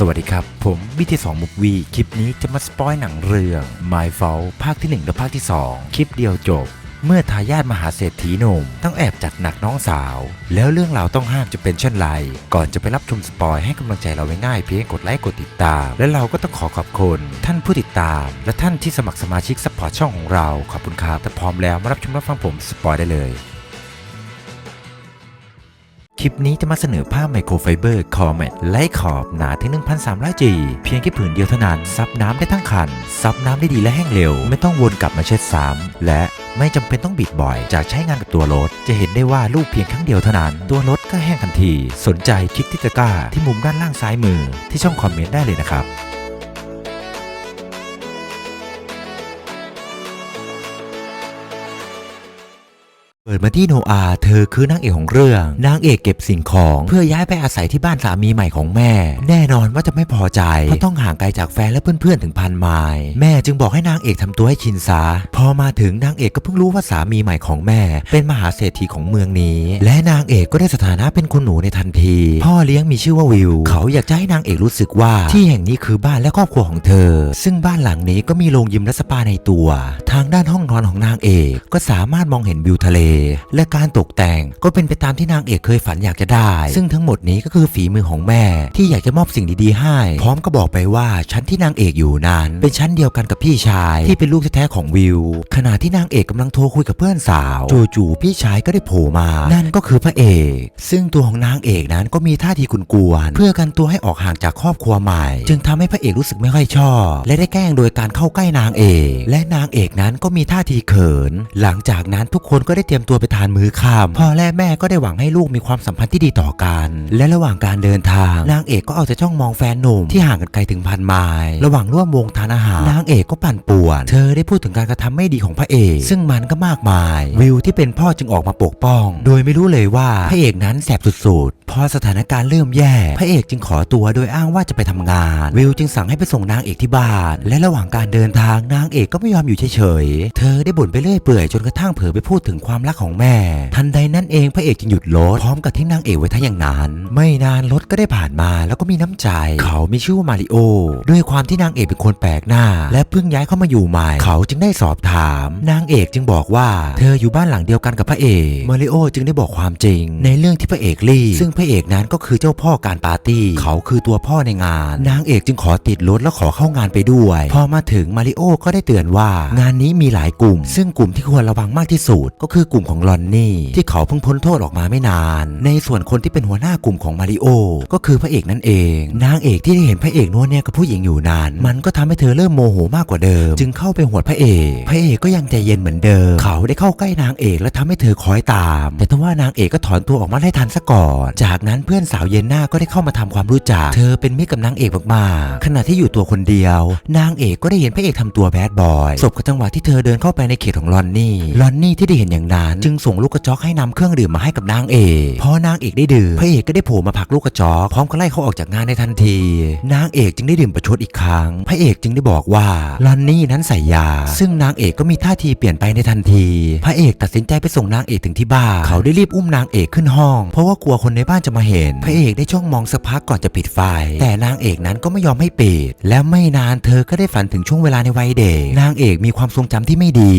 สวัสดีครับ ผมบิทีสองมุกวีคลิปนี้จะมาสปอยหนังเรื่อง My f a u l ภาคที่ 1 และภาคที่ 2 คลิปเดียวจบ เมื่อทายาทมหาเศรษฐีหนุ่มต้องแอบจัดหนักน้องสาว แล้วเรื่องราวต้องห้ามจะเป็นเช่นไร ก่อนจะไปรับชมสปอยให้กำลังใจเราไว้ง่ายเพียงกดไลค์กดติดตาม และเราก็ต้องขอขอบคุณ ท่านผู้ติดตาม และท่านที่สมัครสมาชิกสปอร์ตช่องของเราขอบคุณครับถ้าพร้อมแล้วมารับชมรับฟังผมสปอยได้เลย คลิปนี้จะมาเสนอผ้าไมโครไฟเบอร์คอมเมตไล่ขอบหนาถึง 1,300 G เพียงแค่ผืนเดียวเท่านั้น ซับน้ำได้ทั้งคัน ซับน้ำได้ดีและแห้งเร็ว ไม่ต้องวนกลับมาเช็ดซ้ำและไม่จำเป็นต้องบิดบ่อย จากใช้งานกับตัวรถ จะเห็นได้ว่าลูกเพียงครั้งเดียวเท่านั้น ตัวรถก็แห้งทันที สนใจคลิกที่ตะกร้าที่มุมด้านล่างซ้ายมือที่ช่องคอมเมนต์ได้เลยนะครับ เปิดมาที่โนอาเธอคือนางเอกของเรื่อง นางเอกเก็บสิ่งของเพื่อย้ายไปอาศัยที่บ้านสามีใหม่ของแม่ แน่นอนว่าจะไม่พอใจเพราะต้องห่างไกลจากแฟนและเพื่อนๆถึงพันไมล์แม่จึงบอกให้นางเอกทำตัวให้ชินซาพอมาถึงนางเอกก็เพิ่งรู้ว่าสามีใหม่ของแม่ เป็นมหาเศรษฐีของเมืองนี้ และนางเอกก็ได้สถานะเป็นคนหนูในทันที พ่อเลี้ยงมีชื่อว่าวิว เขาอยากจะให้นางเอกรู้สึกว่าที่แห่งนี้คือบ้านและครอบครัวของเธอ ซึ่งบ้านหลังนี้ก็มีโรงยิมและสปาในตัว ทางด้านห้องนอนของนางเอกก็สามารถมองเห็นวิวทะเลและการตกแต่งก็เป็นไปตามที่นางเอกเคยฝันอยากจะได้ ซึ่งทั้งหมดนี้ก็คือฝีมือของแม่ ที่อยากจะมอบสิ่งดีๆให้ พร้อมก็บอกไปว่าชั้นที่นางเอกอยู่นั้น เป็นชั้นเดียวกันกับพี่ชายที่เป็นลูกแท้ๆของวิว ขณะที่นางเอกกำลังโทรคุยกับเพื่อนสาวจู่ๆพี่ชายก็ได้โผล่มา นั่นก็คือพระเอก ซึ่งตัวของนางเอกนั้นก็มีท่าทีกุนกวนเพื่อกันตัวให้ออกห่างจากครอบครัวใหม่ จึงทำให้พระเอกรู้สึกไม่ค่อยชอบ และได้แกล้งโดยการเข้าใกล้นางเอก และนางเอกนั้นก็มีท่าทีเขิน หลังจากนั้นทุกคนก็ได้เตรียมตัวไปทานมื้อค่ำพ่อและแม่ก็ได้หวังให้ลูกมีความสัมพันธ์ที่ดีต่อกัน และระหว่างการเดินทางนางเอกก็เอาแต่จ้องมองแฟนหนุ่มที่ห่างกันไกลถึงพันไมล์ระหว่างร่วมวงทานอาหารนางเอกก็ปั่นป่วน เธอได้พูดถึงการกระทำไม่ดีของพระเอก ซึ่งมันก็มากมาย วิวที่เป็นพ่อจึงออกมาปกป้อง โดยไม่รู้เลยว่าพระเอกนั้นแสบสุดๆ พอสถานการณ์เริ่มแย่ พระเอกจึงขอตัวโดยอ้างว่าจะไปทำงาน วิวจึงสั่งให้ไปส่งนางเอกที่บ้าน และระหว่างการเดินทางนางเอกก็ไม่ยอมอยู่เฉยๆ เธอได้บ่นไปเรื่อยเปื่อยจนกระทั่งเผลอไปพูดถึงความรักของแม่ ทันใดนั้นเองพระเอกจึงหยุดรถพร้อมกับทิ้งนางเอกไว้ทั้งอย่างนั้น ไม่นานรถก็ได้ผ่านมาแล้วก็มีน้ำใจ เขามีชื่อว่ามาริโอ ด้วยความที่นางเอกเป็นคนแปลกหน้า และเพิ่งย้ายเข้ามาอยู่ใหม่ เขาจึงได้สอบถาม นางเอกจึงบอกว่า เธออยู่บ้านหลังเดียวกันกับพระเอก มาริโอจึงได้บอกความจริง ในเรื่องที่พระเอกรีบซึ่งพระเอกนั้นก็คือเจ้าพ่อการปาร์ตี้ เขาคือตัวพ่อในงาน นางเอกจึงขอติดรถแล้วขอเข้างานไปด้วย พอมาถึงมาริโอก็ได้เตือนว่า งานนี้มีหลายกลุ่ม ซึ่งกลุ่มที่ควรระวังมากที่สุดก็คือกลุ่มของลอนนี่ ที่เขาเพิ่งพ้นโทษออกมาไม่นาน ในส่วนคนที่เป็นหัวหน้ากลุ่มของมาริโอก็คือพระเอกนั่นเอง นางเอกที่ได้เห็นพระเอกนัวเนี่ยกับผู้หญิงอยู่นานมันก็ทำให้เธอเริ่มโมโหมากกว่าเดิม จึงเข้าไปหวดพระเอกพระเอกก็ยังใจเย็นเหมือนเดิม เขาได้เข้าใกล้นางเอกและทำให้เธอคอยตาม แต่ทว่านางเอกก็ถอนตัวออกมาได้ทันซะก่อนจากนั้นเพื่อนสาวเยนนาก็ได้เข้ามาทำความรู้จัก เธอเป็นมิตรกับนางเอกมากๆ ขณะที่อยู่ตัวคนเดียว นางเอกก็ได้เห็นพระเอกทำตัวแบดบอยสบกับจังหวะที่เธอเดินเข้าไปในเขตของลอนนี่ ลอนนี่ที่ได้เห็นอย่างนั้น จึงส่งลูกกระจอกให้นำเครื่องดื่มมาให้กับนางเอกพอนางเอกได้ดื่มพระเอกก็ได้โผล่มาผลักลูกกระจอกพร้อมกับไล่เขาออกจากงานในทันที นางเอกจึงได้ดื่มประชดอีกครั้ง พระเอกจึงได้บอกว่าลอนนี่นั้นใส่ยา ซึ่งนางเอกก็มีท่าทีเปลี่ยนไปในทันที พระเอกตัดสินใจไปส่งนางเอกถึงที่บ้านเขาได้รีบอุ้มนางเอกขึ้นห้อง เพราะว่ากลัวคนในบ้านจะมาเห็น พระเอกได้จ้องมองสักพักก่อนจะปิดไฟ แต่นางเอกนั้นก็ไม่ยอมให้ปิด และไม่นานเธอก็ได้ฝันถึงช่วงเวลาในวัยเด็ก นางเอกมีความทรงจำที่ไม่ดี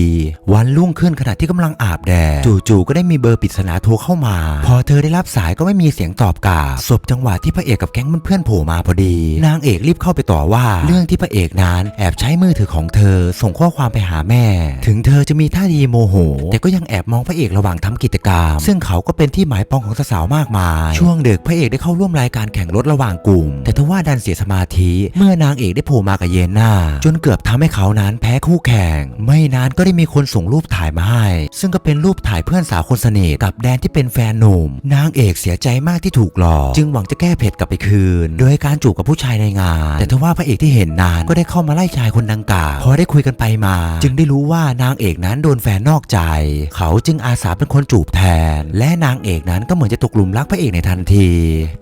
วันรุ่งขึ้นขณะที่กำลังอาบแดด จู่ๆก็ได้มีเบอร์ปริศนาโทรเข้ามา พอเธอได้รับสายก็ไม่มีเสียงตอบกลับศพจังหวะที่พระเอกกับแก๊งเพื่อนๆโผล่มาพอดี นางเอกรีบเข้าไปต่อว่า เรื่องที่พระเอกนั้นแอบใช้มือถือของเธอ ส่งข้อความไปหาแม่ ถึงเธอจะมีท่าทีโมโห แต่ก็ยังแอบมองพระเอกระหว่างทำกิจกรรม ซึ่งเขาก็เป็นที่หมายปองของสาวๆมากมายช่วงดึกพระเอกได้เข้าร่วมรายการแข่งรถระหว่างกลุ่ม แต่ทว่าดันเสียสมาธิ เมื่อนางเอกได้โผล่มากับเยนนาจนเกือบทำให้เขานั้นแพ้คู่แข่ง ไม่นานก็ได้มีคนส่งรูปถ่ายมาให้ ซึ่งก็เป็นรูปถ่ายเพื่อนสาวคนสนิทกับแดนที่เป็นแฟนหนุ่ม นางเอกเสียใจมากที่ถูกหลอก จึงหวังจะแก้เผ็ดกลับไปคืน โดยการจูบกับผู้ชายในงาน แต่ทว่าพระเอกที่เห็นนานก็ได้เข้ามาไล่ชายคนดังกล่าวพอได้คุยกันไปมา จึงได้รู้ว่านางเอกนั้นโดนแฟนนอกใจ เขาจึงอาสาเป็นคนจูบแทน และนางเอกนั้นก็เหมือนจะตกหลุมรักพระเอกในทันที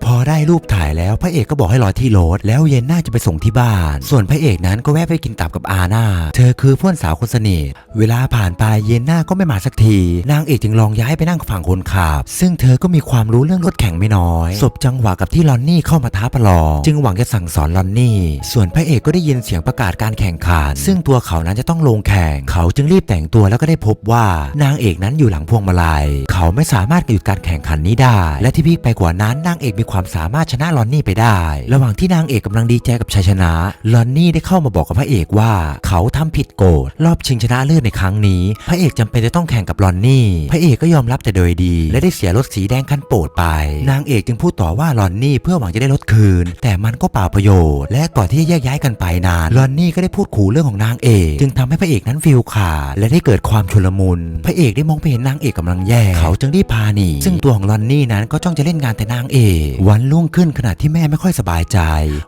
พอได้รูปถ่ายแล้วพระเอกก็บอกให้รอที่รถแล้วเย็นน่าจะไปส่งที่บ้าน ส่วนพระเอกนั้นก็แวะไปกินตับกับอาน่าเธอคือเพื่อนสาวคนสนิทเวลาผ่านไปเย็นหน้าก็ไม่มาสักทีนางเอกจึงลองย้ายไปนั่งฝั่งคนขับ ซึ่งเธอก็มีความรู้เรื่องรถแข่งไม่น้อยสบจังหวะกับที่ลอนนี่เข้ามาท้าประลอง จึงหวังจะสั่งสอนลอนนี่ ส่วนพระเอกก็ได้ยินเสียงประกาศการแข่งขัน ซึ่งตัวเขานั้นจะต้องลงแข่ง เขาจึงรีบแต่งตัวแล้วก็ได้พบว่านางเอกนั้นอยู่หลังพวงมาลัย เขาไม่สามารถหยุดการแข่งขันนี้ได้ และที่พีคไปกว่านั้นนางเอกมีความสามารถชนะลอนนี่ไปได้ ระหว่างที่นางเอกกำลังดีใจกับชัยชนะลอนนี่ได้เข้ามาบอกกับพระเอกว่า เขาทำผิดโกฎรอบชิงชนะเลิศในครั้งนี้ พระเอกจำเป็นจะต้องแข่งกับลอนนี่ พระเอกก็ยอมรับแต่โดยดี และได้เสียรถสีแดงคันโปรดไป นางเอกจึงพูดต่อว่าลอนนี่เพื่อหวังจะได้รถคืน แต่มันก็เปล่าประโยชน์ และก่อนที่จะแยกย้ายกันไปนานลอนนี่ก็ได้พูดขู่เรื่องของนางเอก จึงทำให้พระเอกนั้นฟิลขาดและได้เกิดความชุลมุน พระเอกได้มองไปเห็นนางเอกกำลังแย่เขาจึงรีบพาหนีซึ่งตัวของลอนนี่นั้นก็จ้องจะเล่นงานแต่นางเอก วันรุ่งขึ้นขณะที่แม่ไม่ค่อยสบายใจ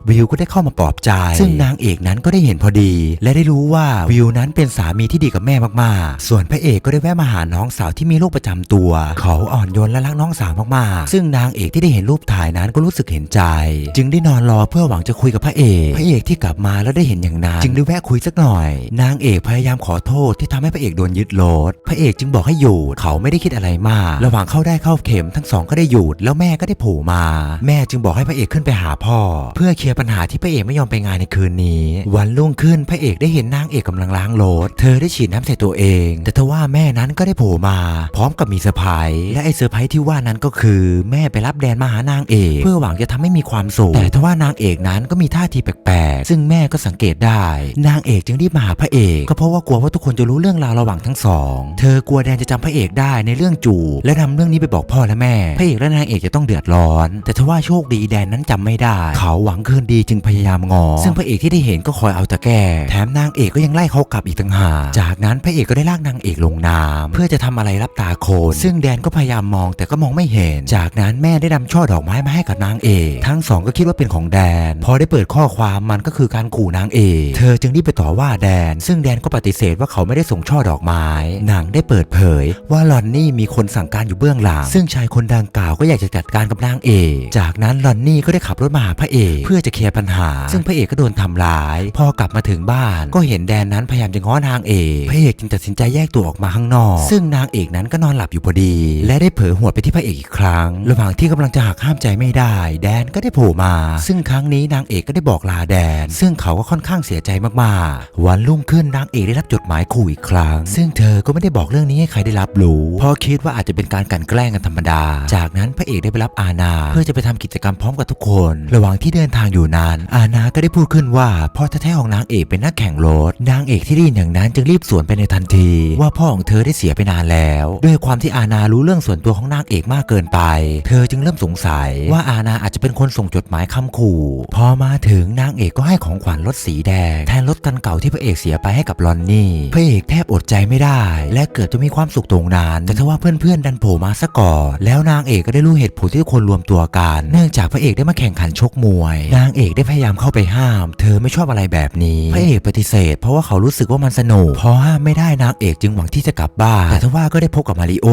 วิวก็ได้เข้ามาปลอบใจ ซึ่งนางเอกนั้นก็ได้เห็นพอดี และได้รู้ว่าวิวนั้นเป็นสามีที่ดีกับแม่มากๆ ส่วนพระเอกก็ได้แวะมาหาน้องสาวที่มีโรคประจำตัว เขาอ่อนโยนและรักน้องสาวมากๆ ซึ่งนางเอกที่ได้เห็นรูปถ่ายนั้นก็รู้สึกเห็นใจ จึงได้นอนรอเพื่อหวังจะคุยกับพระเอก พระเอกที่กลับมาแล้วได้เห็นอย่างนั้น จึงได้แวะคุยสักหน่อย นางเอกพยายามขอโทษที่ทำให้พระเอกโดนยึดรถพระเอกจึงบอกให้หยุดเขาไม่ได้คิดอะไรมาก ระหว่างเข้าได้เข้าเข็มทั้งสองก็ได้หยุดแแล้วแม่ก็ได้โผล่มา แม่จึงบอกให้พระเอกขึ้นไปหาพ่อ เพื่อเคลียร์ปัญหาที่พระเอกไม่ยอมไปงานในคืนนี้ วันรุ่งขึ้นพระเอกได้เห็นนางเอกกำลังล้างรถเธอได้ฉีดน้ำใส่ตัวเอง แต่ทว่าแม่นั้นก็ได้โผล่มา พร้อมกับมีเซอร์ไพรส์และไอเซอร์ไพรส์ที่ว่านั้นก็คือ แม่ไปรับแดนมาหานางเอก เพื่อหวังจะทำให้มีความสุขแต่ทว่านางเอกนั้นก็มีท่าทีแปลกๆซึ่งแม่ก็สังเกตได้ นางเอกจึงรีบมาหาพระเอก ก็เพราะว่ากลัวว่าทุกคนจะรู้เรื่องราวระหว่างทั้งสอง เธอกลัวแดนจะจำพระเอกได้ในเรื่องจู และนำเรื่องนี้ไปบอกพ่อและแม่ พระเอกและนางเอกจะต้องเดือดร้อน แต่ทว่าโชคดีแดนนั้นจำไม่ได้ เขาหวังคืนดีจึงพยายามงอ ซึ่งพระเอกที่ได้เห็นก็คอยเอาต่แก้แถมนางเอกก็ยังไล่เขากลับอีกต่างหากจากนั้นพระเอกก็ได้ลากนางเอกลงน้ำเพื่อจะทำอะไรรับตาโคนซึ่งแดนก็พยายามมองแต่ก็มองไม่เห็น จากนั้นแม่ได้นำช่อดอกไม้มาให้กับนางเอกทั้งสองก็คิดว่าเป็นของแดน พอได้เปิดข้อความมันก็คือการขู่นางเอกเธอจึงรีบไปต่อว่าแดน ซึ่งแดนก็ปฏิเสธว่าเขาไม่ได้ส่งช่อดอกไม้นังได้เปิดเผย ว่าลอนนี่มีคนสั่งการอยู่เบื้องหลังซึ่งชายคนดังกล่าวก็อยากจะจัดการกับนางเอก จากนั้นลอนนี่ก็ได้ขับรถมาหาพระเอกเพื่อจะเคลียร์ปัญหา ซึ่งพระเอกก็โดนทำร้าย พอกลับมาถึงบ้าน ก็เห็นแดนนั้นพยายามจะง้อนางเอกพระเอกจึงตัดสินใจแยกตัวออกมาข้างนอก ซึ่งนางเอกนั้นก็นอนหลับอยู่พอดี และได้เผลอหัวไปที่พระเอกอีกครั้ง ระหว่างที่กำลังจะหักห้ามใจไม่ได้ แดนก็ได้โผล่มา ซึ่งครั้งนี้นางเอกก็ได้บอกลาแดน ซึ่งเขาก็ค่อนข้างเสียใจมากๆ วันรุ่งขึ้นนางเอกได้รับจดหมายขู่อีกครั้ง ซึ่งเธอก็ไม่ได้บอกเรื่องนี้ให้ใครได้รับรู้เพราะคิดว่าอาจจะเป็นการกลันแกล้งกันธรรมดา จากนั้นพระเอกได้ไปรับอาณาเพื่อจะไปทำกิจกรรมพร้อมกับทุกคน ระหว่างที่เดินทางอยู่นั้น อาณาก็ได้พูดขึ้นว่าพ่อแท้ๆของนางเอกเป็นนักแข่งรถนางเอกที่ได้ยินอย่างนั้นจึงรีบสวนไปในทันที ว่าพ่อของเธอได้เสียไปนานแล้ว ด้วยความที่อาณารู้เรื่องส่วนตัวของนางเอกมากเกินไป เธอจึงเริ่มสงสัยว่าอาณาอาจจะเป็นคนส่งจดหมายคำขู่ พอมาถึงนางเอกก็ให้ของขวัญรถสีแดง แทนรถคันเก่าที่พระเอกเสียไปให้กับลอนนี่พระเอกแทบอดใจไม่ได้ และเกิดจะมีความสุขตรงนั้นแต่ทว่าเพื่อนๆดันโผล่มาซะก่อนแล้วนางเอกก็ได้รู้เหตุผลที่คนรวมตัวกัน เนื่องจากพระเอกได้มาแข่งขันชกมวย นางเอกได้พยายามเข้าไปห้าม เธอไม่ชอบอะไรแบบนี้ พระเอกปฏิเสธ เพราะว่าเขารู้สึกว่ามันสนุกพอห้ามไม่ได้นางเอกจึงหวังที่จะกลับบ้านแต่ทว่าก็ได้พบกับมาริโอ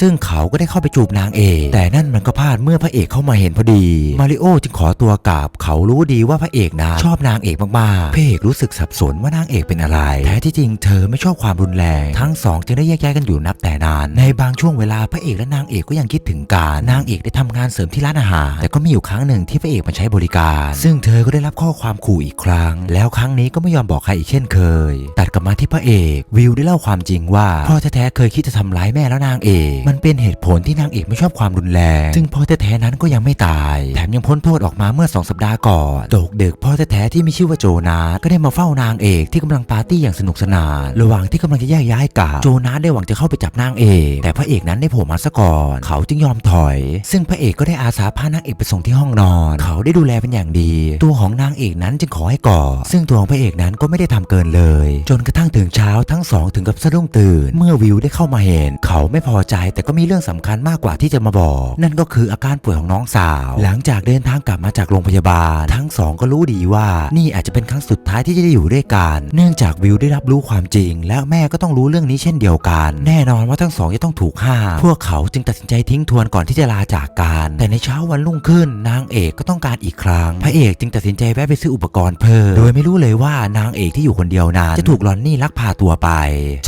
ซึ่งเขาก็ได้เข้าไปจูบนางเอก แต่นั่นมันก็พลาดเมื่อพระเอกเข้ามาเห็นพอดี มาริโอจึงขอตัวกลับ เขารู้ดีว่าพระเอกนะชอบนางเอกมากๆ พระเอกรู้สึกสับสนว่านางเอกเป็นอะไร แท้ที่จริงเธอไม่ชอบความรุนแรง ทั้งสองจึงได้แยกย้ายกันอยู่นับแต่นาน ในบางช่วงเวลาพระเอกและนางเอกก็ยังคิดถึงกัน นางเอกได้ทำงานเสริมที่ร้านอาหาร แต่ก็มีอยู่ครั้งหนึ่งที่พระเอกมาใช้บริการ ซึ่งเธอก็ได้รับข้อความขู่อีกครั้ง แล้วครั้งนี้ก็ไม่ยอมบอกใครอีกเช่นเคย ตัดกลับมาที่พระเอก วิวได้เล่าความจริงว่าพ่อแท้ๆเคยคิดจะทำร้ายแม่แล้วนางเอก มันเป็นเหตุผลที่นางเอกไม่ชอบความรุนแรง ซึ่งพ่อแท้ๆนั้นก็ยังไม่ตาย แถมยังพ้นโทษออกมาเมื่อสองสัปดาห์ก่อนตกดึกพ่อแท้ๆที่มีชื่อว่าโจนาสก็ได้มาเฝ้านางเอกที่กำลังปาร์ตี้อย่างสนุกสนาน ระหว่างที่กำลังจะแยกย้ายกับโจนาสได้หวังจะเข้าไปจับนางเอก แต่พระเอกนั้นได้โผล่มาซะก่อน เขาจึงยอมถอยซึ่งพระเอกก็ได้อาสาพานางเอกไปส่งที่ห้องนอน เขาได้ดูแลเป็นอย่างดี ตัวของนางเอกนั้นจึงขอให้กอดซึ่งตัวของพระเอกนั้นก็ไม่ได้ทำเกินเลย จนกระทั่งถึงเช้าทั้งสองถึงกับสะดุ้งตื่น เมื่อวิวได้เข้ามาเห็น เขาไม่พอใจแต่ก็มีเรื่องสำคัญมากกว่าที่จะมาบอก นั่นก็คืออาการป่วยของน้องสาว หลังจากเดินทางกลับมาจากโรงพยาบาล ทั้งสองก็รู้ดีว่า นี่อาจจะเป็นครั้งสุดท้ายที่จะได้อยู่ด้วยกัน เนื่องจากวิวได้รับรู้ความจริง และแม่ก็ต้องรู้เรื่องนี้เช่นเดียวกัน แน่นอนว่าทั้งสองจะต้องถูกห้ามพวกเขาจึงตัดสินใจทิ้งทวนก่อนที่จะลาจากกันแต่ในเช้าวันรุ่งขึ้น นางเอกก็ต้องการอีกครั้ง พระเอกจึงตัดสินใจแวะไปซื้ออุปกรณ์เพิ่มโดยไม่รู้เลยว่านางเอกที่อยู่คนเดียวนั้นจะถูกลอนนี่ลักพาตัวไป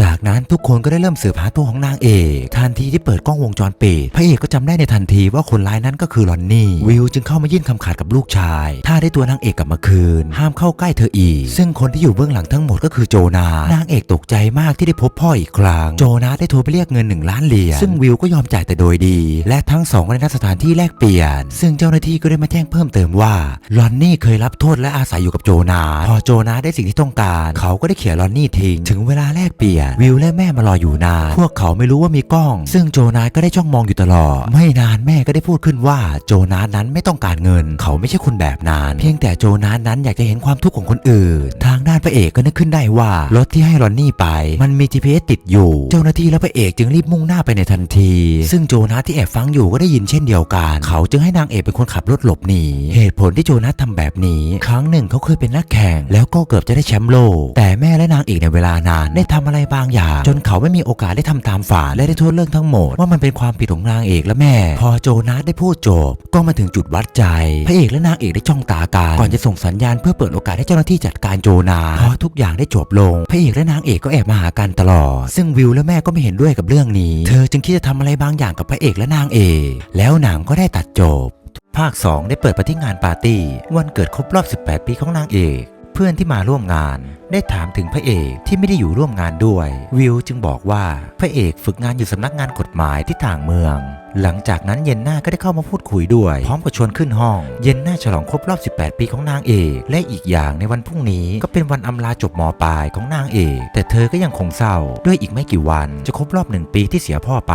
จากนั้นทุกคนก็ได้เริ่มสืบหาตัวของนางเอกทันทีที่เปิดกล้องวงจรปิดพระเอกก็จำได้ในทันทีว่าคนร้ายนั้นก็คือลอนนี่ วิวจึงเข้ามายื่นคำขาดกับลูกชาย ถ้าได้ตัวนางเอกกลับมาคืน ห้ามเข้าใกล้เธออีก ซึ่งคนที่อยู่เบื้องหลังทั้งหมดก็คือโจนา นางเอกตกใจมากที่ได้พบพ่ออีกครั้ง โจนาได้โทรไปเรียกเงินหนึ่งล้านเหรียญซึ่งวิวก็ยอมจ่ายแต่โดยดี และทั้งสองได้นัดสถานที่แลกเปลี่ยน ซึ่งเจ้าหน้าที่ก็ได้มาแจ้งเพิ่มเติมว่าลอนนี่เคยรับโทษและอาศัยอยู่กับโจนาพอโจนาได้สิ่งที่ต้องการ เขาก็ได้เขี่ยลอนนี่ทิ้งถึงเวลาแลกเปลี่ยน วิวและแม่มารออยู่นานพวกเขาไม่รู้ว่ามีกล้อง ซึ่งโจนาก็ได้จ้องมองอยู่ตลอด ไม่นานแม่ก็ได้พูดขึ้นว่าโจนานั้นไม่ต้องการเงิน เขาไม่ใช่คนแบบนั้น เพียงแต่โจนานั้นอยากจะเห็นความทุกข์ของคนอื่น ทางด้านพระเอกก็นึกขึ้นได้ว่ารถที่ให้ลอนนี่ไป มันมี GPS ติดอยู่ เจ้าหน้าที่และพระเอกจึงรีบมุ่งหน้าไปในทันที ซึ่งโจนาสที่แอบฟังอยู่ก็ได้ยินเช่นเดียวกัน เขาจึงให้นางเอกเป็นคนขับรถหลบหนี เหตุผลที่โจนาสทำแบบนี้ ครั้งหนึ่งเขาเคยเป็นนักแข่ง แล้วก็เกือบจะได้แชมป์โลก แต่แม่และนางเอกในเวลานานได้ทำอะไรบางอย่าง จนเขาไม่มีโอกาสได้ทำตามฝันและได้โทษเรื่องทั้งหมด ว่ามันเป็นความผิดของนางเอกและแม่ พอโจนาสได้พูดจบ ก็มาถึงจุดวัดใจ พระเอกและนางเอกได้จ้องตากันก่อนจะส่งสัญญาณเพื่อเปิดโอกาสให้เจ้าหน้าที่จัดการโจนาพอทุกอย่างได้จบลง พระเอกและนางเอกก็แอบมาหากันตลอด ซึ่งวิวและแม่ก็ไม่เห็นด้วยกับเรื่องนี้ เธอจึงคิดจะทำอะไรบางอย่างกับพระเอกและนางเอกแล้วหนังก็ได้ตัดจบ ภาค 2 ได้เปิดไปที่งานปาร์ตี้ วันเกิดครบรอบ 18 ปีของนางเอก เพื่อนที่มาร่วมงาน ได้ถามถึงพระเอกที่ไม่ได้อยู่ร่วมงานด้วย วิวจึงบอกว่าพระเอกฝึกงานอยู่สำนักงานกฎหมายที่ต่างเมือง หลังจากนั้นเย็นหน้าก็ได้เข้ามาพูดคุยด้วย พร้อมกับชวนขึ้นห้อง เย็นหน้าฉลองครบรอบ 18 ปีของนางเอก และอีกอย่างในวันพรุ่งนี้ก็เป็นวันอำลาจบมปลายของนางเอก แต่เธอก็ยังคงเศร้า ด้วยอีกไม่กี่วันจะครบรอบหนึ่งปีที่เสียพ่อไป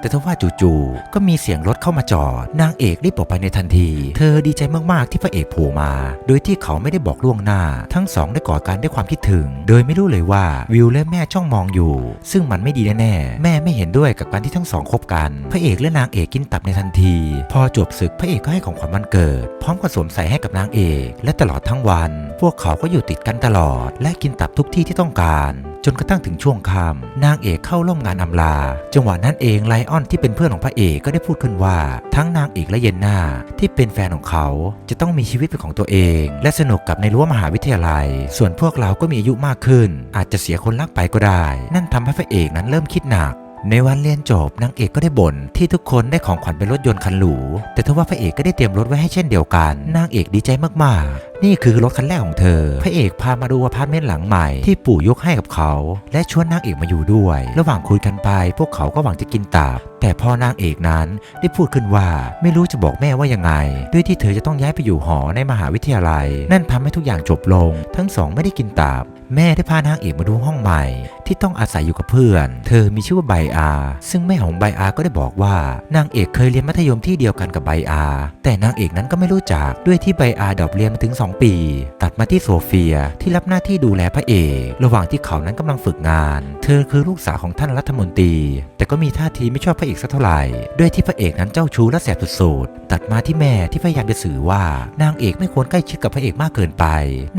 แต่ทว่าจู่ๆก็มีเสียงรถเข้ามาจอด นางเอกรีบออกไปในทันที เธอดีใจมากๆที่พระเอกโผล่มา โดยที่เขาไม่ได้บอกล่วงหน้า ทั้งสองได้กอดกันด้วยความคิดถึง โดยไม่รู้เลยว่าวิวและแม่จ้องมองอยู่ ซึ่งมันไม่ดีแน่ๆแม่ไม่เห็นด้วยกับการที่ทั้งสองคบกัน พระเอกและนางเอกกินตับในทันที พอจบศึกพระเอกก็ให้ของขวัญวันเกิด พร้อมกับสวมใส่ให้กับนางเอก และตลอดทั้งวัน พวกเขาก็อยู่ติดกันตลอด และกินตับทุกที่ที่ต้องการ จนกระทั่งถึงช่วงค่ำนางเอกเข้าร่วมงานอำลา จังหวะนั้นเองไลออนที่เป็นเพื่อนของพระเอกก็ได้พูดขึ้นว่า ทั้งนางเอกและเยนนาที่เป็นแฟนของเขาจะต้องมีชีวิตเป็นของตัวเอง และสนุกกับในรั้วมหาวิทยาลัย ส่วนพวกเราก็มีอายุมากขึ้น อาจจะเสียคนรักไปก็ได้ นั่นทำให้พระเอกนั้นเริ่มคิดหนัก ในวันเรียนจบนางเอกก็ได้บ่นที่ทุกคนได้ของขวัญเป็นรถยนต์คันหรูแต่ทว่าพระเอกก็ได้เตรียมรถไว้ให้เช่นเดียวกันนางเอกดีใจมากๆ นี่คือรถคันแรกของเธอ พระเอกพามาดูอพาร์ตเมนต์หลังใหม่ ที่ปู่ยกให้กับเขา และชวนนางเอกมาอยู่ด้วย ระหว่างคุยกันไป พวกเขาก็หวังจะกินตับ แต่พ่อนางเอกนั้นได้พูดขึ้นว่าไม่รู้จะบอกแม่ว่ายังไง ด้วยที่เธอจะต้องย้ายไปอยู่หอในมหาวิทยาลัย นั่นทำให้ทุกอย่างจบลง ทั้งสองไม่ได้กินตับแม่ได้พานางเอกมาดูห้องใหม่ ที่ต้องอาศัยอยู่กับเพื่อน เธอมีชื่อว่าไบอา ซึ่งแม่ของไบอาก็ได้บอกว่านางเอกเคยเรียนมัธยมที่เดียวกันกับไบอา แต่นางเอกนั้นก็ไม่รู้จักด้วยที่ไบอาดรอปเรียนมาถึง 2 ปี ตัดมาที่โซเฟียที่รับหน้าที่ดูแลพระเอก ระหว่างที่เขานั้นกำลังฝึกงาน เธอคือลูกสาวของท่านรัฐมนตรี แต่ก็มีท่าทีไม่ชอบพระอกสักเท่าไหร่ ด้วยที่พระเอกนั้นเจ้าชู้และแสบสุดๆ ตัดมาที่แม่ที่พยายามจะสื่อว่านางเอกไม่ควรใกล้ชิดกับพระเอกมากเกินไป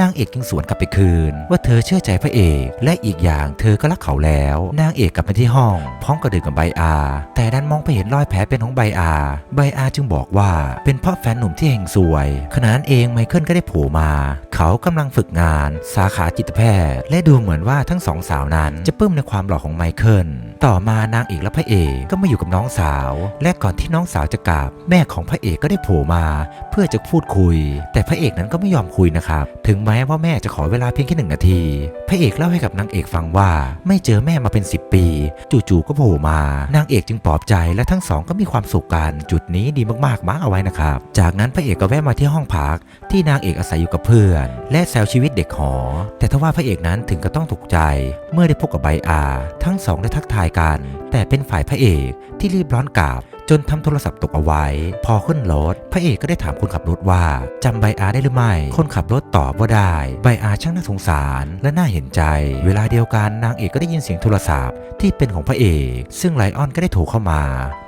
นางเอกจึงสวนกลับไปคืน ว่าเธอเชื่อใจพระเอก และอีกอย่างเธอก็รักเขาแล้ว นางเอกกลับมาที่ห้อง พร้อมกับดื่มกับไบอา แต่ดันมองไปเห็นรอยแผลเป็นของไบอา ไบอาจึงบอกว่าเป็นเพราะแฟนหนุ่มที่เฮงซวย ขณะนั้นเองไมเคิลก็ได้โผล่มา เขากำลังฝึกงาน สาขาจิตแพทย์ และดูเหมือนว่าทั้งสองสาวนั้นจะปลื้มในความหล่อของไมเคิล ต่อมานางเอกและพระเอกก็มาอยู่กับน้องสาว และก่อนที่น้องสาวจะกลับ แม่ของพระเอกก็ได้โผล่มา เพื่อจะพูดคุย แต่พระเอกนั้นก็ไม่ยอมคุยนะครับ ถึงแม้ว่าแม่จะขอเวลาเพียงแค่หนึ่งนาที พระเอกเล่าให้กับนางเอกฟังว่า ไม่เจอแม่มาเป็น 10 ปี จู่ๆก็โผล่มา นางเอกจึงปลอบใจและทั้งสองก็มีความสุขกันจุดนี้ดีมากๆมาร์กเอาไว้นะครับ จากนั้นพระเอกก็แวะมาที่ห้องพัก ที่นางเอกอาศัยอยู่กับเพื่อน และแซวชีวิตเด็กหอ แต่ทว่าพระเอกนั้นถึงก็ต้องตกใจ เมื่อได้พบกับไบอา ทั้งสองได้ทักทายกัน แต่เป็นฝ่ายพระเอก ที่รีบร้อนกราบ จนทำโทรศัพท์ตกเอาไว้ พอขึ้นรถพระเอกก็ได้ถามคนขับรถว่าจำไบอาได้หรือไม่ คนขับรถตอบว่าได้ไบอาช่างน่าสงสารและน่าเห็นใจ เวลาเดียวกันนางเอกก็ได้ยินเสียงโทรศัพท์ที่เป็นของพระเอก ซึ่งไลออนก็ได้โทรเข้ามา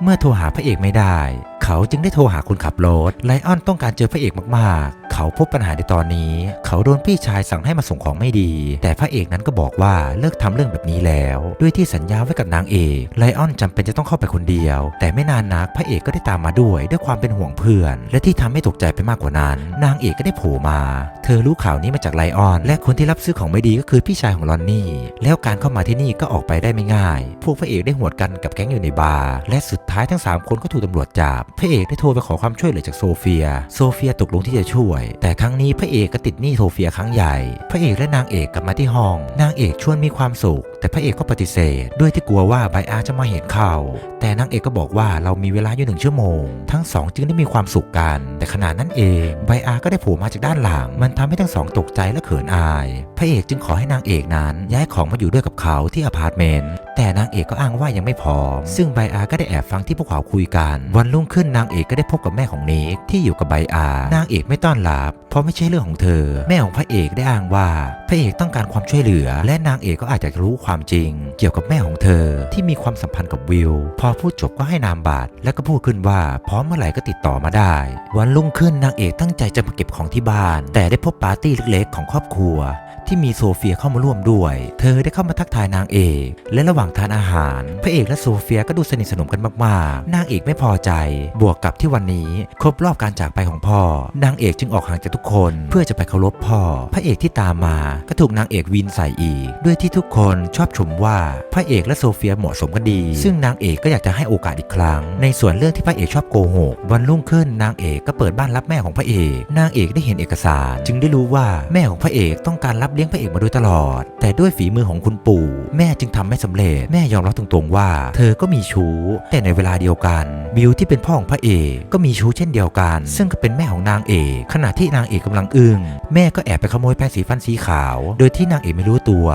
เมื่อโทรหาพระเอกไม่ได้ เขาจึงได้โทรหาคนขับรถไลออนต้องการเจอพระเอกมากๆ เขาพบปัญหาในตอนนี้ เขาโดนพี่ชายสั่งให้มาส่งของไม่ดี แต่พระเอกนั้นก็บอกว่าเลิกทำเรื่องแบบนี้แล้ว ด้วยที่สัญญาไว้กับนางเอกไลออนจำเป็นจะต้องเข้าไปคนเดียว แต่ไม่นานนัก พระเอกก็ได้ตามมาด้วยด้วยความเป็นห่วงเพื่อน และที่ทำให้ตกใจไปมากกว่านั้น นางเอกก็ได้โผล่มา เธอรู้ข่าวนี้มาจากไลออน และคนที่รับซื้อของไม่ดีก็คือพี่ชายของลอนนี่ แล้วการเข้ามาที่นี่ก็ออกไปได้ไม่ง่าย พวกพระเอกได้หวดกันกับแก๊งอยู่ในบาร์ และสุดท้ายทั้ง 3 คนก็ถูกตำรวจจับ พระเอกได้โทรไปขอความช่วยเหลือจากโซเฟีย โซเฟียตกลงที่จะช่วย แต่ครั้งนี้พระเอกก็ติดหนี้โซเฟียครั้งใหญ่ พระเอกและนางเอกกลับมาที่ห้อง นางเอกชวนมีความสุข แต่พระเอกก็ปฏิเสธ ด้วยที่กลัวว่าไบอาร์จะมาเห็นเขาแต่นางเอกก็บอกว่าเรามีเวลาอยู่หนึ่งชั่วโมง ทั้งสองจึงได้มีความสุขกัน แต่ขณะนั้นเองไบอาร์ก็ได้โผล่มาจากด้านหลัง มันทำให้ทั้งสองตกใจและเขินอาย พระเอกจึงขอให้นางเอกนั้นย้ายของมาอยู่ด้วยกับเขาที่อพาร์ตเมนต์แต่างเอกก็อ้างว่ายังไม่พร้อม ซึ่งไบอาร์ก็ได้แอบฟังที่พวกเขาคุยกัน วันรุ่งขึ้นนางเอกก็ได้พบกับแม่ของเนกที่อยู่กับไบอาร์นางเอกไม่ต้อนรับเพราะไม่ใช่เรื่องของเธอ แม่ของพระเอกได้อ้างว่า พระเอกต้องการความช่วยเหลือ และนางเอกก็อาจจะรู้ความจริง เกี่ยวกับแม่ของเธอที่มีความสัมพันธ์กับวิลพอพูดจบก็ให้นามบัตรและก็พูดขึ้นว่าพร้อมเมื่อไหร่ก็ติดต่อมาได้ วันรุ่งขึ้นนางเอกตั้งใจจะมาเก็บของที่บ้าน แต่ได้พบปาร์ตี้เล็กๆ ของครอบครัว ที่มีโซเฟียเข้ามาร่วมด้วย เธอได้เข้ามาทักทายนางเอก และระหว่างทานอาหาร พระเอกและโซเฟียก็ดูสนิทสนมกันมากๆ นางเอกไม่พอใจ บวกกับที่วันนี้ครบรอบการจากไปของพ่อ นางเอกจึงออกห่างจากทุกคนเพื่อจะไปเคารพพ่อ พระเอกที่ตามมาก็ถูกนางเอกวินใส่อีก ด้วยที่ทุกคนชอบชมว่าพระเอกและโซเฟียเหมาะสมกันดี ซึ่งนางเอกก็อยากจะให้โอกาสอีกครั้ง ในส่วนเรื่องที่พระเอกชอบโกหกวันรุ่งขึ้นนางเอกก็เปิดบ้านรับแม่ของพระเอก นางเอกได้เห็นเอกสาร จึงได้รู้ว่าแม่ของพระเอกต้องการรับเลี้ยงพระเอกมาโดยตลอด แต่ด้วยฝีมือของคุณปู่ แม่จึงทำไม่สำเร็จ แม่ยอมรับตรงๆว่า เธอก็มีชู้ แต่ในเวลาเดียวกันบิวที่เป็นพ่อของพระเอกก็มีชู้เช่นเดียวกัน ซึ่งก็เป็นแม่ของนางเอก ขณะที่นางเอกกำลังอึ้งแม่ก็แอบไปขโมยแปรงสีฟันสีขาว โดยที่นางเอกไม่รู้ตัว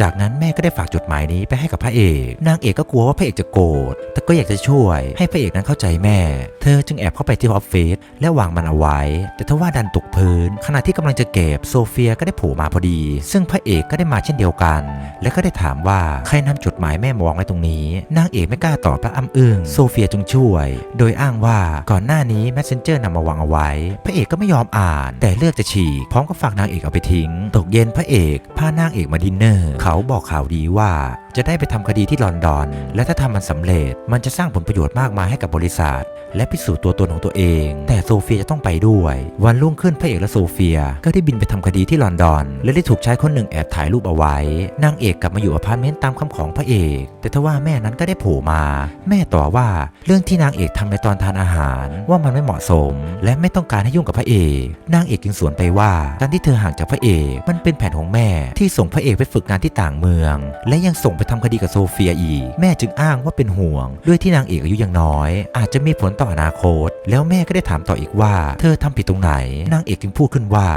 จากนั้นแม่ก็ได้ฝากจดหมายนี้ไปให้กับพระเอก นางเอกก็กลัวว่าพระเอกจะโกรธ แต่ก็อยากจะช่วย ให้พระเอกนั้นเข้าใจแม่ เธอจึงแอบเข้าไปที่ออฟฟิศและวางมันเอาไว้ แต่ทว่าดันตกพื้น ขณะที่กำลังจะเก็บโซเฟียก็ได้โผล่มาพอดี ซึ่งพระเอกก็ได้มาเช่นเดียวกัน และก็ได้ถามว่าใครนำจดหมายแม่มาวางไว้ตรงนี้ นางเอกไม่กล้าตอบและอ้ำอึ้ง โซเฟียจึงช่วย โดยอ้างว่าก่อนหน้านี้ messenger นำมาวางเอาไว้ พระเอกก็ไม่ยอมอ่าน แต่เลือกจะฉีกพร้อมกับฝากนางเอกเอาไปทิ้ง ตกเย็นพระเอกพานางเอกมาดินเนอร์เขาบอกข่าวดีว่า จะได้ไปทำคดีที่ลอนดอน และถ้าทำมันสำเร็จ มันจะสร้างผลประโยชน์มากมายให้กับบริษัท และพิสูจน์ตัวตนของตัวเอง แต่โซเฟียจะต้องไปด้วย วันรุ่งขึ้นพระเอกและโซเฟียก็ได้บินไปทำคดีที่ลอนดอน และได้ถูกชายคนหนึ่งแอบถ่ายรูปเอาไว้ นางเอกกลับมาอยู่อพาร์ตเมนต์ตามคำของพระเอก แต่ทว่าแม่นั้นก็ได้โผล่มา แม่ต่อว่าเรื่องที่นางเอกทำในตอนทานอาหาร ว่ามันไม่เหมาะสม และไม่ต้องการให้ยุ่งกับพระเอกนางเอกจึงสวนไปว่าการที่เธอห่างจากพระเอกมันเป็นแผนของแม่ที่ส่งพระเอกไปฝึกงานที่ต่างเมือง และยังส่งไปทำคดีกับโซเฟียอีก แม่จึงอ้างว่าเป็นห่วง ด้วยที่นางเอกอายุยังน้อย อาจจะมีผลต่ออนาคต แล้วแม่ก็ได้ถามต่ออีกว่า เธอทำผิดตรงไหน นางเอกจึงพูดขึ้นว่า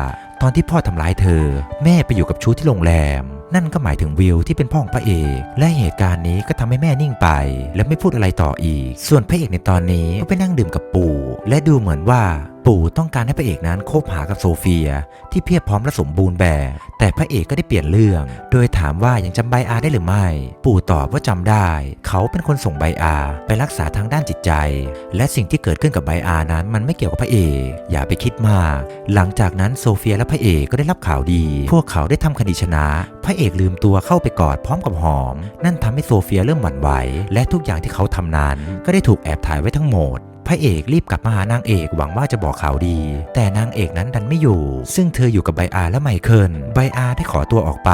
ตอนที่พ่อทำร้ายเธอ แม่ไปอยู่กับชู้ที่โรงแรมนั่นก็หมายถึงวิลที่เป็นพ่อของพระเอก และเหตุการณ์นี้ก็ทำให้แม่นิ่งไป และไม่พูดอะไรต่ออีก ส่วนพระเอกในตอนนี้ก็ไปนั่งดื่มกับปู่ และดูเหมือนว่า ปู่ต้องการให้พระเอกนั้นคบหากับโซเฟีย ที่เพียบพร้อมและสมบูรณ์แบบ แต่พระเอกก็ได้เปลี่ยนเรื่อง โดยถามว่ายังจำใบอาได้หรือไม่ ปู่ตอบว่าจำได้ เขาเป็นคนส่งใบอาไปรักษาทางด้านจิตใจ และสิ่งที่เกิดขึ้นกับใบอานั้น มันไม่เกี่ยวกับพระเอก อย่าไปคิดมาก หลังจากนั้นโซเฟียและพระเอกก็ได้รับข่าวดี พวกเขาได้ทำคดีชนะ พระเอกลืมตัวเข้าไปกอดพร้อมกับหอม นั่นทำให้โซเฟียเริ่มหวั่นไหว และทุกอย่างที่เขาทำนั้น ก็ได้ถูกแอบถ่ายไว้ทั้งหมด พระเอกรีบกลับมาหานางเอกหวังว่าจะบอกข่าวดี แต่นางเอกนั้นดันไม่อยู่ ซึ่งเธออยู่กับไบอาร์และไมเคิลไบอาร์ได้ขอตัวออกไป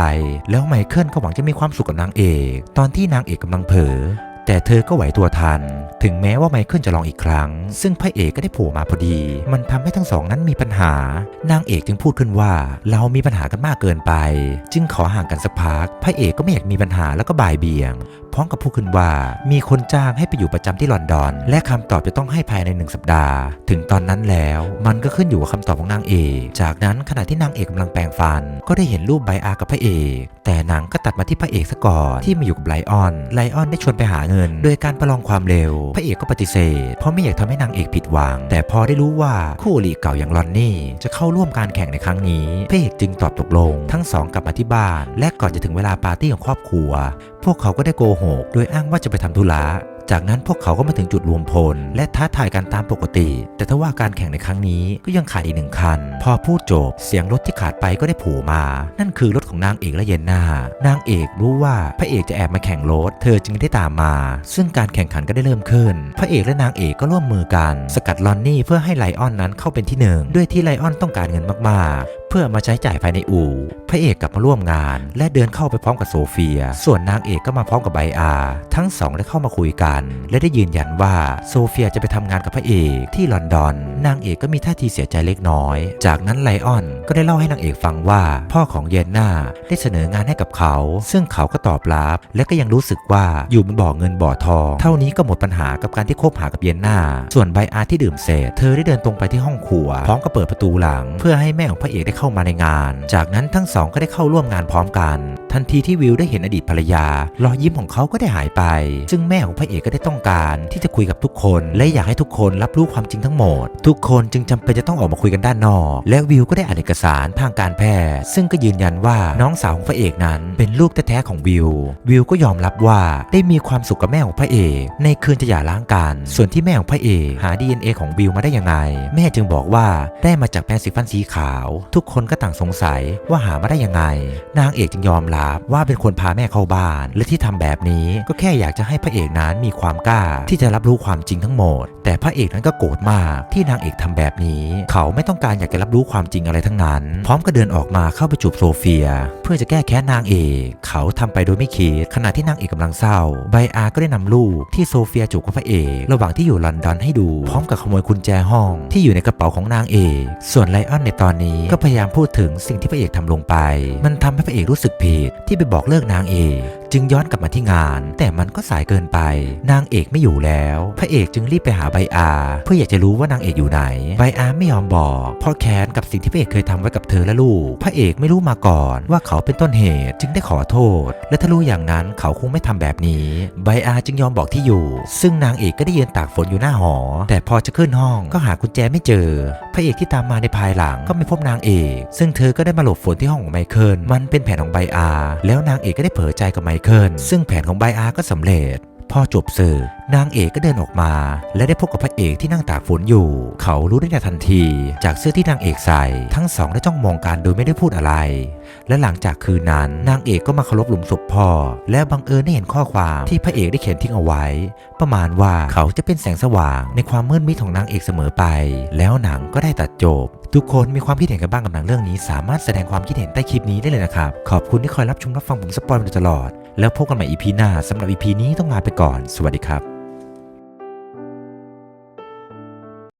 แล้วไมเคิลก็หวังจะมีความสุขกับนางเอก ตอนที่นางเอกกำลังเผลอ แต่เธอก็ไหวตัวทัน ถึงแม้ว่าไมเคิลจะลองอีกครั้ง ซึ่งพระเอกก็ได้โผล่มาพอดี มันทำให้ทั้งสองนั้นมีปัญหา นางเอกจึงพูดขึ้นว่า เรามีปัญหากันมากเกินไป จึงขอห่างกันสักพัก พระเอกก็ไม่อยากมีปัญหาแล้วก็บ่ายเบี่ยง พร้อมกับพูดขึ้นว่า มีคนจ้างให้ไปอยู่ประจำที่ลอนดอน และคำตอบจะต้องให้ภายในหนึ่งสัปดาห์ ถึงตอนนั้นแล้ว มันก็ขึ้นอยู่กับคำตอบของนางเอก จากนั้นขณะที่นางเอกกำลังแปรงฟัน ก็ได้เห็นรูปไบอาร์กับพระเอก แต่หนังก็ตัดมาที่พระเอกซะก่อนที่มาอยู่กับไลออน ไลออนได้ชวนไปหาเงิน โดยการประลองความเร็ว พระเอกก็ปฏิเสธ เพราะไม่อยากทำให้นางเอกผิดหวัง แต่พอได้รู้ว่าคู่อริเก่าอย่างลอนนี่ จะเข้าร่วมการแข่งในครั้งนี้ พระเอกจึงตอบตกลง ทั้งสองกลับมาที่บ้าน และก่อนจะถึงเวลาปาร์ตี้ของครอบครัว พวกเขาก็ได้โกหก โดยอ้างว่าจะไปทำธุระ จากนั้นพวกเขาก็มาถึงจุดรวมพล และท้าทายกันตามปกติ แต่ถ้าว่าการแข่งในครั้งนี้ก็ยังขาดอีกหนึ่งคัน พอพูดจบ เสียงรถที่ขาดไปก็ได้โผล่มา นั่นคือรถของนางเอกและเยนนานางเอกรู้ว่าพระเอกจะแอบมาแข่งรถ เธอจึงได้ตามมา ซึ่งการแข่งขันก็ได้เริ่มขึ้น พระเอกและนางเอกก็ร่วมมือกัน สกัดลอนนี่เพื่อให้ไลออนนั้นเข้าเป็นที่หนึ่งด้วยที่ไลออนต้องการเงินมากๆ เพื่อมาใช้จ่ายภายในอู่ พระเอกกลับมาร่วมงาน และเดินเข้าไปพร้อมกับโซเฟีย ส่วนนางเอกก็มาพร้อมกับไบอาร์ทั้งสองได้เข้ามาคุยกันและได้ยืนยันว่าโซเฟียจะไปทำงานกับพระเอกที่ลอนดอน นางเอกก็มีท่าทีเสียใจเล็กน้อย จากนั้นไลออนก็ได้เล่าให้นางเอกฟังว่า พ่อของเยนนาได้เสนองานให้กับเขา ซึ่งเขาก็ตอบรับ และก็ยังรู้สึกว่าอยู่บนบ่อเงินบ่อทอง เท่านี้ก็หมดปัญหากับการที่คบหากับเยนนาส่วนไบอาที่ดื่มเสร็จเธอได้เดินตรงไปที่ห้องครัว พร้อมกับเปิดประตูหลัง เพื่อให้แม่ของพระเอกได้เข้ามาในงาน จากนั้นทั้งสองก็ได้เข้าร่วมงานพร้อมกัน ทันทีที่วิวได้เห็นอดีตภรรยารอยยิ้มของเขาก็ได้หายไป ซึ่งแม่ของพระเอกก็ได้ต้องการที่จะคุยกับทุกคน และอยากให้ทุกคนรับรู้ความจริงทั้งหมด ทุกคนจึงจำเป็นจะต้องออกมาคุยกันด้านนอก และวิวก็ได้อ่านเอกสารทางการแพทย์ ซึ่งก็ยืนยันว่าน้องสาวของพระเอกนั้น เป็นลูกแท้ๆของวิว วิวก็ยอมรับว่าได้มีความสุขกับแม่ของพระเอก ในคืนจะหย่าร้างกัน ส่วนที่แม่ของพระเอกหา DNA ของวิวมาได้ยังไง แม่จึงบอกว่าได้มาจากแปรงสีฟันสีขาว ทุกคนก็ต่างสงสัยว่าหามาได้ยังไง นางเอกจึงยอมรับว่าเป็นคนพาแม่เข้าบ้าน และที่ทำแบบนี้ก็แค่อยากจะให้พระเอกนั้นมีความกล้าที่จะรับรู้ความจริงทั้งหมด แต่พระเอกนั้นก็โกรธมากที่นางเอกทำแบบนี้ เขาไม่ต้องการอยากจะรับรู้ความจริงอะไรทั้งนั้น พร้อมก็เดินออกมาเข้าไปจูบโซเฟีย เพื่อจะแก้แค้นนางเอก เขาทำไปโดยไม่คิดขณะที่นางเอกกำลังเศร้า ไบอาร์ก็ได้นำลูกที่โซเฟียจูบกับพระเอก ระหว่างที่อยู่ลอนดอนให้ดู พร้อมกับขโมยกุญแจห้องที่อยู่ในกระเป๋าของนางเอก ส่วนไลออนในตอนนี้ก็พยายามพูดถึงสิ่งที่พระเอกทำลงไป มันทำให้พระเอกรู้สึกผิดที่ไปบอกเลิกนางเอก จึงย้อนกลับมาที่งาน แต่มันก็สายเกินไป นางเอกไม่อยู่แล้ว พระเอกจึงรีบไปหาไบอาร์เพื่ออยากจะรู้ว่านางเอกอยู่ไหนไบอาร์ไม่ยอมบอกเพราะแค้นกับสิ่งที่พระเอกเคยทำไว้กับเธอและลูก พระเอกไม่รู้มาก่อนว่าเขาเป็นต้นเหตุจึงได้ขอโทษ และถ้ารู้อย่างนั้นเขาคงไม่ทำแบบนี้ไบอาร์จึงยอมบอกที่อยู่ ซึ่งนางเอกก็ได้ยืนตากฝนอยู่หน้าหอ แต่พอจะขึ้นห้องก็หากุญแจไม่เจอ พระเอกที่ตามมาในภายหลังก็ไม่พบนางเอก ซึ่งเธอก็ได้มาหลบฝนที่ห้องของไมเคิลมันเป็นแผนของไบอาร์แล้วนางเอกก็ได้เผลอใจกับไมเคิลซึ่งแผนของไบอาก็สำเร็จพอจบสื่อนางเอกก็เดินออกมา และได้พบกับพระเอกที่นั่งตากฝนอยู่ เขารู้ได้ในทันที จากเสื้อที่นางเอกใส่ ทั้งสองได้จ้องมองกันโดยไม่ได้พูดอะไร และหลังจากคืนนั้น นางเอกก็มาเคารพหลุมศพพ่อ และบังเอิญได้เห็นข้อความที่พระเอกได้เขียนทิ้งเอาไว้ ประมาณว่าเขาจะเป็นแสงสว่างในความมืดมิดของนางเอกเสมอไป แล้วหนังก็ได้ตัดจบ ทุกคนมีความคิดเห็นกันบ้างกับหนังเรื่องนี้ สามารถแสดงความคิดเห็นใต้คลิปนี้ได้เลยนะครับ ขอบคุณที่คอยรับชมรับฟังผมสปอยล์มาโดยตลอด แล้วพบกันใหม่ EP หน้าสำหรับ EP นี้ต้องลาไปก่อน สวัสดีครับ